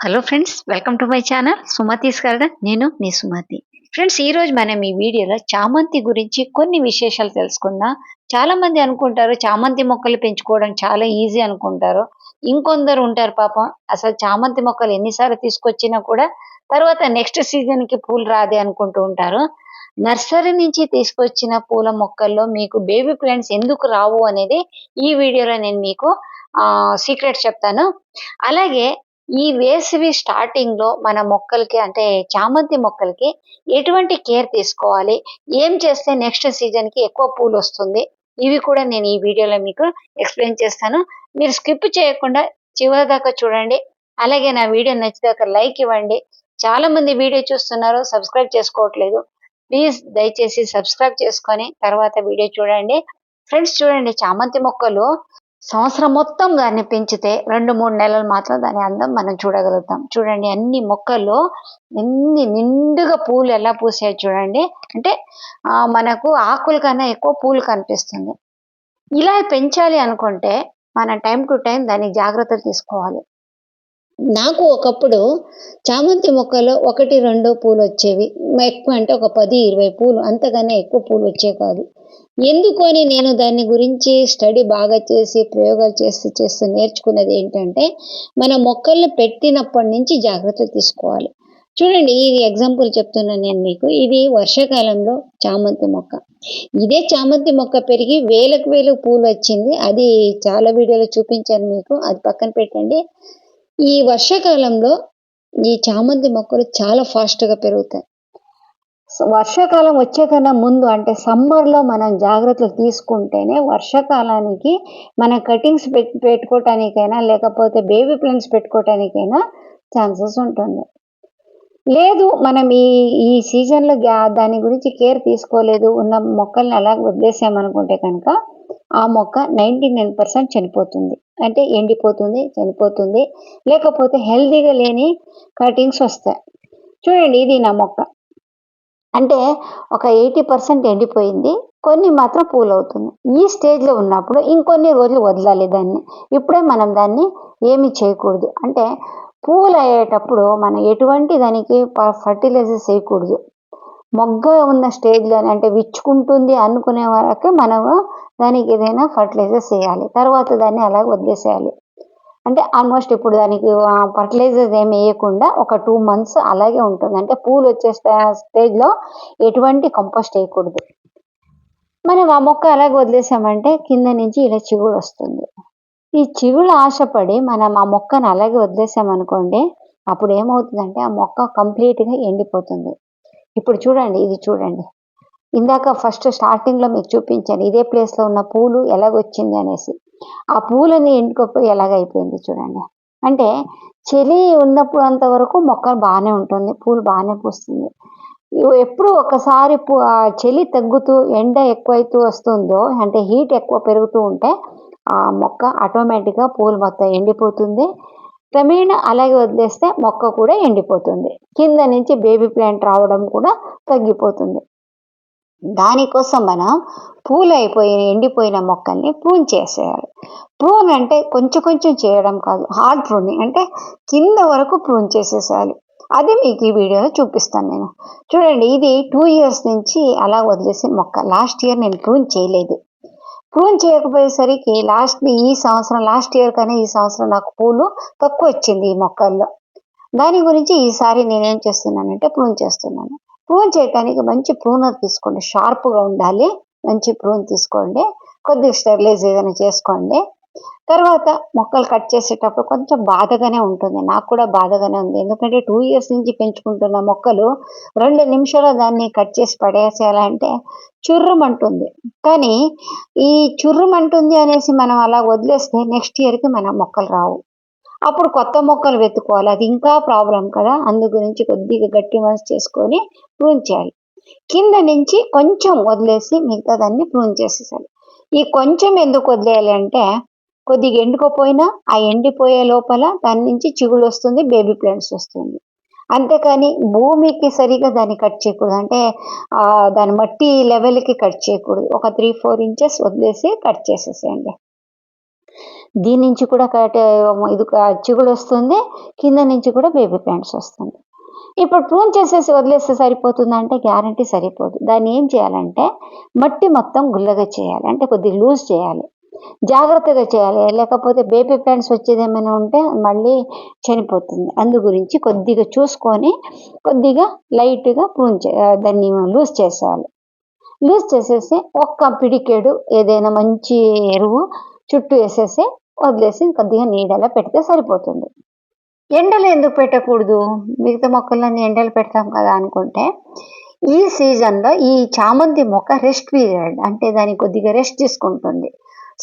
Hello friends welcome to my channel Sumathi's garden నేను మీ Sumathi friends ఈ రోజు మనం ఈ వీడియోలో చామంతి గురించి కొన్ని విశేషాలు తెలుసుకుందాం. చాలా మంది అనుకుంటారు చామంతి మొక్కలు పెంచుకోవడం చాలా ఈజీ అనుకుంటారు. ఇంకొందరు ఉంటారు పాపం అసలు చామంతి మొక్కలు ఎన్నిసార్లు తీసుకొచ్చినా కూడా తర్వాత నెక్స్ట్ సీజన్కి పూలు రాదే అనుకుంటూ ఉంటారు. నర్సరీ నుంచి తీసుకొచ్చిన పూల మొక్కల్లో మీకు బేబీ ప్లాంట్స్ ఎందుకు రావు అనేది ఈ వీడియోలో నేను మీకు సీక్రెట్ చెప్తాను. అలాగే ఈ వేసవి స్టార్టింగ్లో మన మొక్కలకి అంటే చామంతి మొక్కలకి ఎటువంటి కేర్ తీసుకోవాలి? ఏం చేస్తే నెక్స్ట్ సీజన్కి ఎక్కువ పూలు వస్తుంది? ఇవి కూడా నేను ఈ వీడియోలో మీకు ఎక్స్ప్లెయిన్ చేస్తాను. మీరు స్కిప్ చేయకుండా చివరి దాకా చూడండి. అలాగే నా వీడియో నచ్చిదాకా లైక్ ఇవ్వండి. చాలా మంది వీడియో చూస్తున్నారు సబ్స్క్రైబ్ చేసుకోవట్లేదు. ప్లీజ్ దయచేసి సబ్స్క్రైబ్ చేసుకొని తర్వాత వీడియో చూడండి. ఫ్రెండ్స్ చూడండి చామంతి మొక్కలు సంవత్సరం మొత్తం దాన్ని పెంచితే రెండు మూడు నెలలు మాత్రం దాని అందం మనం చూడగలుగుతాం. చూడండి అన్ని మొక్కల్లో ఎన్ని నిండుగా పూలు ఎలా పూసాయి చూడండి. అంటే మనకు ఆకుల కన్నా ఎక్కువ పూలు కనిపిస్తుంది. ఇలా పెంచాలి అనుకుంటే మనం టైం టు టైం దానికి జాగ్రత్తలు తీసుకోవాలి. నాకు ఒకప్పుడు చామంతి మొక్కలో ఒకటి రెండు పూలు వచ్చేవి. ఎక్కువ అంటే ఒక పది ఇరవై పూలు అంతకన్నా ఎక్కువ పూలు వచ్చేవి కాదు. ఎందుకని నేను దాని గురించి స్టడీ బాగా చేసి ప్రయోగాలు చేస్తూ చేస్తూ నేర్చుకున్నది ఏంటంటే మన మొక్కల్ని పెట్టినప్పటి నుంచి జాగ్రత్తలు తీసుకోవాలి. చూడండి ఇది ఎగ్జాంపుల్ చెప్తున్నాను నేను మీకు. ఇది వర్షాకాలంలో చామంతి మొక్క. ఇదే చామంతి మొక్క పెరిగి వేలకు వేలు పూలు వచ్చింది. అది చాలా వీడియోలో చూపించాను మీకు. అది పక్కన పెట్టండి. ఈ వర్షాకాలంలో ఈ చామంతి మొక్కలు చాలా ఫాస్ట్గా గా పెరుగుతాయి. వర్షాకాలం వచ్చే కన్నా ముందు అంటే సమ్మర్లో మనం జాగ్రత్తలు తీసుకుంటేనే వర్షాకాలానికి మన కటింగ్స్ పెట్టుకోవటానికైనా లేకపోతే బేబీ ప్లాంట్స్ పెట్టుకోవటానికైనా ఛాన్సెస్ ఉంటుంది. లేదు మనం ఈ ఈ సీజన్లో దాని గురించి కేర్ తీసుకోలేదు ఉన్న మొక్కల్ని అలా వదిలేసామనుకుంటే కనుక ఆ మొక్క నైంటీ నైన్ పర్సెంట్ చనిపోతుంది. అంటే ఎండిపోతుంది చనిపోతుంది. లేకపోతే హెల్తీగా లేని కటింగ్స్ వస్తాయి. చూడండి ఇది నా మొక్క. అంటే ఒక ఎయిటీ పర్సెంట్ ఎండిపోయింది కొన్ని మాత్రం పూలు అవుతుంది ఈ స్టేజ్లో ఉన్నప్పుడు ఇంకొన్ని రోజులు వదలాలి దాన్ని. ఇప్పుడే మనం దాన్ని ఏమి చేయకూడదు. అంటే పూలు అయ్యేటప్పుడు మనం ఎటువంటి దానికి ఫర్టిలైజర్స్ వేయకూడదు. మొగ్గ ఉన్న స్టేజ్లో అంటే విచ్చుకుంటుంది అనుకునే వరకు మనము దానికి ఏదైనా ఫర్టిలైజర్స్ వేయాలి. తర్వాత దాన్ని అలా వదిలేసేయాలి. అంటే ఆల్మోస్ట్ ఇప్పుడు దానికి ఫర్టిలైజర్స్ ఏమి వేయకుండా ఒక టూ మంత్స్ అలాగే ఉంటుంది. అంటే పూలు వచ్చే స్టేజ్లో ఎటువంటి కంపోస్ట్ వేయకూడదు. మనం ఆ మొక్క అలాగే వదిలేసామంటే కింద నుంచి ఇలా చిగుడు వస్తుంది. ఈ చిగుళ్ళు ఆశపడి మనం ఆ మొక్కను అలాగే వదిలేసామనుకోండి అప్పుడు ఏమవుతుందంటే ఆ మొక్క కంప్లీట్గా ఎండిపోతుంది. ఇప్పుడు చూడండి ఇది చూడండి. ఇందాక ఫస్ట్ స్టార్టింగ్లో మీకు చూపించాను ఇదే ప్లేస్లో ఉన్న పూలు ఎలాగొచ్చింది అనేసి. ఆ పూలని ఎండుకోపోయి ఎలాగైపోయింది చూడండి. అంటే చలి ఉన్నప్పుడు అంతవరకు మొక్క బాగానే ఉంటుంది పూలు బాగానే పూస్తుంది. ఎప్పుడు ఒకసారి ఆ చలి తగ్గుతూ ఎండ ఎక్కువైతూ వస్తుందో అంటే హీట్ ఎక్కువ పెరుగుతూ ఉంటే ఆ మొక్క ఆటోమేటిక్గా పూలు మొత్తం ఎండిపోతుంది. క్రమేణా అలాగే వదిలేస్తే మొక్క కూడా ఎండిపోతుంది. కింద నుంచి బేబీ ప్లాంట్ రావడం కూడా తగ్గిపోతుంది. దానికోసం మనం పూలు అయిపోయిన ఎండిపోయిన మొక్కల్ని ప్రూన్ చేసేయాలి. ప్రూన్ అంటే కొంచెం కొంచెం చేయడం కాదు హార్డ్ ప్రూనింగ్ అంటే కింద వరకు ప్రూన్ చేసేసేయాలి. అది మీకు ఈ వీడియోలో చూపిస్తాను నేను. చూడండి ఇది టూ ఇయర్స్ నుంచి అలా వదిలేసిన మొక్క లాస్ట్ ఇయర్ నేను ప్రూన్ చేయలేదు. ప్రూన్ చేయకపోయేసరికి లాస్ట్ ఈ సంవత్సరం లాస్ట్ ఇయర్ కానీ ఈ సంవత్సరం నాకు పూలు తక్కువ వచ్చింది ఈ మొక్కల్లో. దాని గురించి ఈసారి నేనేం చేస్తున్నానంటే ప్రూన్ చేస్తున్నాను. ప్రూన్ చేయడానికి మంచి ప్రూనర్ తీసుకోండి. షార్ప్గా ఉండాలి. మంచి ప్రూన్ తీసుకోండి. కొద్దిగా స్టెరిలైజ్ ఏదైనా చేసుకోండి. తర్వాత మొక్కలు కట్ చేసేటప్పుడు కొంచెం బాధగానే ఉంటుంది. నాకు కూడా బాధగానే ఉంది. ఎందుకంటే టూ ఇయర్స్ నుంచి పెంచుకుంటున్న మొక్కలు రెండు నిమిషాలు దాన్ని కట్ చేసి పడేసేయాలంటే చుర్రమంటుంది కానీ ఈ చుర్రమంటుంది అనేసి మనం అలా వదిలేస్తే నెక్స్ట్ ఇయర్కి మన మొక్కలు రావు. అప్పుడు కొత్త మొక్కలు వెతుకోవాలి అది ఇంకా ప్రాబ్లం కదా. అందు గురించి కొద్దిగా గట్టి మనసు చేసుకొని ప్రూన్ చేయాలి. కింద నుంచి కొంచెం వదిలేసి మిగతా దాన్ని ప్రూన్ చేసేసాలి. ఈ కొంచెం ఎందుకు వదిలేయాలి అంటే కొద్దిగా ఎండుకోపోయినా ఆ ఎండిపోయే లోపల దాని నుంచి చిగులు వస్తుంది బేబీ ప్లాంట్స్ వస్తుంది. అంతేకాని భూమికి సరిగా దాన్ని కట్ చేయకూడదు. అంటే దాని మట్టి లెవెల్కి కట్ చేయకూడదు. ఒక త్రీ ఫోర్ ఇంచెస్ వదిలేసి కట్ చేసేసేయండి. దీని నుంచి కూడా కట- ఇది చిగుడు వస్తుంది కింద నుంచి కూడా బేబీ ప్యాంట్స్ వస్తుంది. ఇప్పుడు ప్రూన్ చేసేసి వదిలేస్తే సరిపోతుందంటే గ్యారంటీ సరిపోదు. దాన్ని ఏం చేయాలంటే మట్టి మొత్తం గుల్లగా చేయాలి అంటే కొద్దిగా లూజ్ చేయాలి. జాగ్రత్తగా చేయాలి. లేకపోతే బేబీ ప్యాంట్స్ వచ్చేది ఏమైనా ఉంటే మళ్ళీ చనిపోతుంది. అందు గురించి కొద్దిగా చూసుకొని కొద్దిగా లైట్గా ప్రూన్ చే దాన్ని లూజ్ చేసేయాలి. లూజ్ చేసేసి ఒక్క పిడికేడు ఏదైనా మంచి ఎరువు చుట్టూ వేసేసి వదిలేసి కొద్దిగా నీడలా పెడితే సరిపోతుంది. ఎండలు ఎందుకు పెట్టకూడదు? మిగతా మొక్కలన్నీ ఎండలు పెడతాం కదా అనుకుంటే ఈ సీజన్లో ఈ చామంతి మొక్క రెస్ట్ పీరియడ్ అంటే దానికి కొద్దిగా రెస్ట్ తీసుకుంటుంది.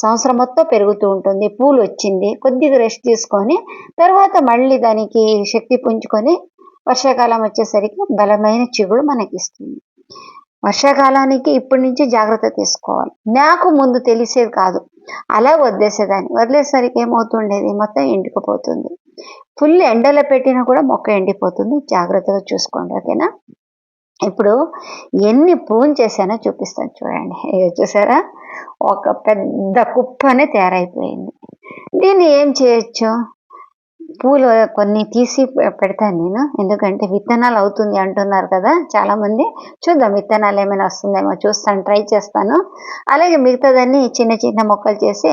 సంవత్సరం మొత్తం పెరుగుతూ ఉంటుంది పూలు వచ్చింది కొద్దిగా రెస్ట్ తీసుకొని తర్వాత మళ్ళీ దానికి శక్తి పుంజుకొని వర్షాకాలం వచ్చేసరికి బలమైన చిగుడు మనకి ఇస్తుంది వర్షాకాలానికి ఇప్పటి నుంచి జాగ్రత్త తీసుకోవాలి. నాకు ముందు తెలిసేది కాదు. అలా వదిలేసేదాన్ని. వదిలేసరికి ఏమవుతుండేది? మొత్తం ఎండిపోతుంది ఫుల్ ఎండలో పెట్టినా కూడా మొక్క ఎండిపోతుంది. జాగ్రత్తగా చూసుకోండి ఓకేనా? ఇప్పుడు ఎన్ని ప్రూన్ చేశానో చూపిస్తాను చూడండి. చూసారా? ఒక పెద్ద కుప్పనే తయారైపోయింది. దీన్ని ఏం చేయొచ్చు? పూలు కొన్ని తీసి పెడతాను నేను. ఎందుకంటే విత్తనాలు అవుతుంది అంటున్నారు కదా చాలామంది. చూద్దాం విత్తనాలు ఏమైనా వస్తుందేమో చూస్తాను ట్రై చేస్తాను. అలాగే మిగతాదాన్ని చిన్న చిన్న మొక్కలు చేసి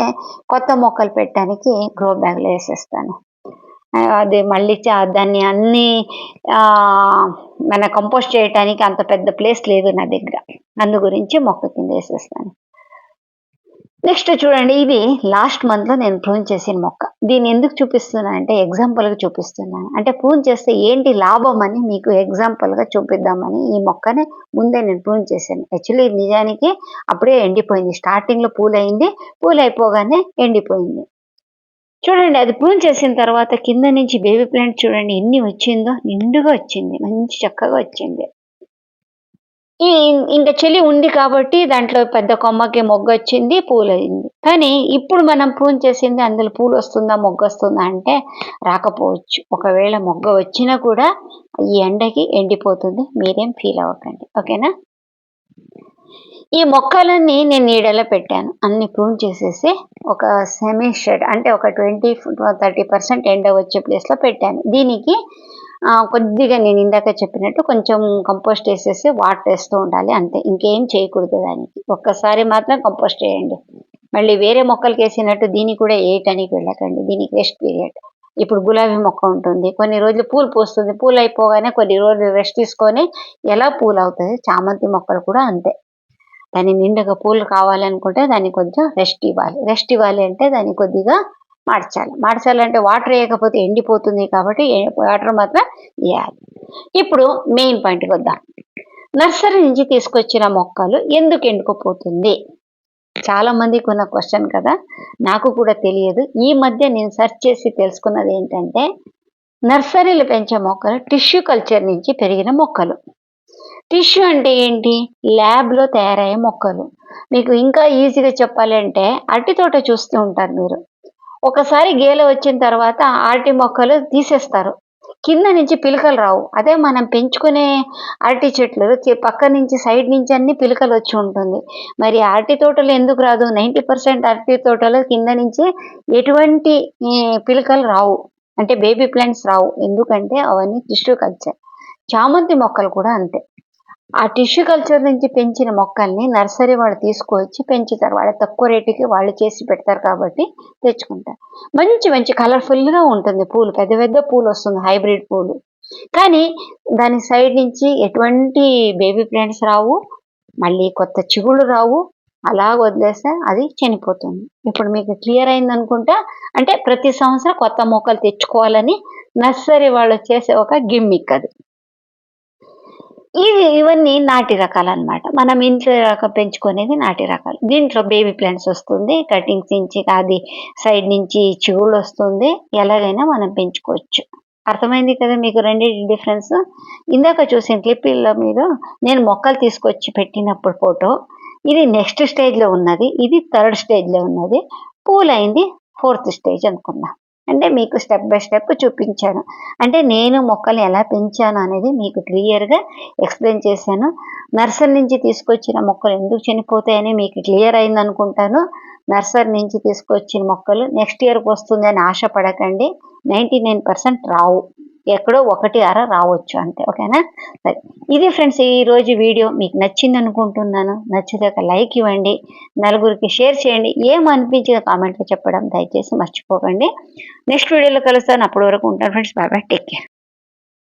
కొత్త మొక్కలు పెట్టడానికి గ్రో బ్యాగ్లో వేసేస్తాను. అది మళ్ళీ దాన్ని అన్ని మన కంపోస్ట్ చేయటానికి అంత పెద్ద ప్లేస్ లేదు నా దగ్గర. అందు గురించి మొక్క కింద వేసేస్తాను. నెక్స్ట్ చూడండి ఇది లాస్ట్ మంత్లో నేను ప్రూన్ చేసిన మొక్క. దీన్ని ఎందుకు చూపిస్తున్నాను అంటే ఎగ్జాంపుల్గా చూపిస్తున్నాను. అంటే ప్రూన్ చేస్తే ఏంటి లాభం అని మీకు ఎగ్జాంపుల్గా చూపిద్దామని ఈ మొక్కని ముందే నేను ప్రూన్ చేశాను. యాక్చువల్లీ నిజానికి అప్పుడే ఎండిపోయింది. స్టార్టింగ్లో పూలు అయింది పూలు అయిపోగానే ఎండిపోయింది. చూడండి అది ప్రూన్ చేసిన తర్వాత కింద నుంచి బేబీ ప్లాంట్ చూడండి ఎన్ని వచ్చిందో నిండుగా వచ్చింది. మంచి చక్కగా వచ్చింది. ఈ ఇంకా చలి ఉంది కాబట్టి దాంట్లో పెద్ద కొమ్మకి మొగ్గ వచ్చింది పూలు అయింది కానీ ఇప్పుడు మనం ప్రూన్ చేసింది అందులో పూలు వస్తుందా మొగ్గ వస్తుందా అంటే రాకపోవచ్చు. ఒకవేళ మొగ్గ వచ్చినా కూడా ఈ ఎండకి ఎండిపోతుంది. మీరేం ఫీల్ అవ్వకండి. ఓకేనా? ఈ మొక్కలన్నీ నేను నీడలో పెట్టాను. అన్ని ప్రూన్ చేసేసి ఒక సెమీ షెడ్ అంటే ఒక ట్వంటీ థర్టీ పర్సెంట్ ఎండ వచ్చే ప్లేస్లో పెట్టాను. దీనికి కొద్దిగా నేను ఇందాక చెప్పినట్టు కొంచెం కంపోస్ట్ వేసేసి వాటర్ వేస్తూ ఉండాలి అంతే. ఇంకేం చేయకూడదు దానికి ఒక్కసారి మాత్రం కంపోస్ట్ చేయండి. మళ్ళీ వేరే మొక్కలకి వేసినట్టు దీనికి కూడా వేయటానికి వెళ్ళకండి. దీనికి రెస్ట్ పీరియడ్ ఇప్పుడు గులాబీ మొక్క ఉంటుంది. కొన్ని రోజులు పూలు పూస్తుంది. పూలు అయిపోగానే కొన్ని రోజులు రెస్ట్ తీసుకొని ఎలా పూలు అవుతుంది చామంతి మొక్కలు కూడా అంతే. దాని నిండుగా పూలు కావాలనుకుంటే దానికి కొంచెం రెస్ట్ ఇవ్వాలి. రెస్ట్ ఇవ్వాలి అంటే దాన్ని కొద్దిగా మార్చాలి. మార్చాలంటే వాటర్ వేయకపోతే ఎండిపోతుంది కాబట్టి వాటర్ మాత్రం వేయాలి. ఇప్పుడు మెయిన్ పాయింట్కి వద్దాం. నర్సరీ నుంచి తీసుకొచ్చిన మొక్కలు ఎందుకు ఎండుకుపోతుంది చాలా మందికి ఉన్న క్వశ్చన్ కదా? నాకు కూడా తెలియదు. ఈ మధ్య నేను సెర్చ్ చేసి తెలుసుకున్నది ఏంటంటే నర్సరీలు పెంచే మొక్కలు టిష్యూ కల్చర్ నుంచి పెరిగిన మొక్కలు. టిష్యూ అంటే ఏంటి? ల్యాబ్లో తయారయ్యే మొక్కలు. మీకు ఇంకా ఈజీగా చెప్పాలి అంటే అరటి తోట చూస్తూ ఉంటారు మీరు. ఒకసారి గేల వచ్చిన తర్వాత అరటి మొక్కలు తీసేస్తారు. కింద నుంచి పిలకలు రావు. అదే మనం పెంచుకునే అరటి చెట్లు పక్క నుంచి సైడ్ నుంచి అన్ని పిలకలు వచ్చి ఉంటుంది. మరి అరటి తోటలు ఎందుకు రాదు? నైంటీ పర్సెంట్ అరటి తోటలు కింద నుంచి ఎటువంటి పిలకలు రావు. అంటే బేబీ ప్లాంట్స్ రావు. ఎందుకంటే అవన్నీ టిష్యూ కల్చర్. చామంతి మొక్కలు కూడా అంతే. ఆ టిష్యూ కల్చర్ నుంచి పెంచిన మొక్కల్ని నర్సరీ వాళ్ళు తీసుకువచ్చి పెంచుతారు. వాళ్ళ తక్కువ రేటుకి వాళ్ళు చేసి పెడతారు కాబట్టి తెచ్చుకుంటారు. మంచి మంచి కలర్ఫుల్గా ఉంటుంది పూలు. పెద్ద పెద్ద పూలు వస్తుంది హైబ్రిడ్ పూలు. కానీ దాని సైడ్ నుంచి ఎటువంటి బేబీ ప్లాంట్స్ రావు. మళ్ళీ కొత్త చిగుళ్ళు రావు. అలా వదిలేస్తే అది చనిపోతుంది. ఇప్పుడు మీకు క్లియర్ అయింది అనుకుంటా? అంటే ప్రతి సంవత్సరం కొత్త మొక్కలు తెచ్చుకోవాలని నర్సరీ వాళ్ళు చేసే ఒక గిమ్మిక్ అది. ఇది ఇవన్నీ నాటి రకాలు అనమాట మనం ఇంట్లో రకం పెంచుకునేది నాటి రకాలు. దీంట్లో బేబీ ప్లాంట్స్ వస్తుంది కటింగ్స్ నుంచి అది సైడ్ నుంచి చిగుళ్ళు వస్తుంది ఎలాగైనా మనం పెంచుకోవచ్చు. అర్థమైంది కదా మీకు రెండింటి డిఫరెన్స్? ఇందాక చూసిన క్లిప్లో మీరు నేను మొక్కలు తీసుకొచ్చి పెట్టినప్పుడు ఫోటో ఇది నెక్స్ట్ స్టేజ్లో ఉన్నది ఇది థర్డ్ స్టేజ్లో ఉన్నది పూలైంది ఫోర్త్ స్టేజ్ అనుకున్నా అంటే మీకు స్టెప్ బై స్టెప్ చూపించాను. అంటే నేను మొక్కలు ఎలా పెంచాను అనేది మీకు క్లియర్గా ఎక్స్ప్లెయిన్ చేశాను. నర్సరీ నుంచి తీసుకొచ్చిన మొక్కలు ఎందుకు చనిపోతాయని మీకు క్లియర్ అయింది అనుకుంటాను నర్సరీ నుంచి తీసుకొచ్చిన మొక్కలు నెక్స్ట్ ఇయర్కి వస్తుంది అని ఆశపడకండి. నైంటీ నైన్ పర్సెంట్ రావు. ఎక్కడో ఒకటి అర రావచ్చు అంతే ఓకేనా? సరే. ఇది ఫ్రెండ్స్ ఈ రోజు వీడియో మీకు నచ్చింది అనుకుంటున్నాను. నచ్చితే ఒక లైక్ ఇవ్వండి. నలుగురికి షేర్ చేయండి. ఏమనిపించిందో కామెంట్లో చెప్పడం దయచేసి మర్చిపోకండి. నెక్స్ట్ వీడియోలో కలుస్తాను. అప్పటి వరకు ఉంటాను friends. Bye bye. Take care.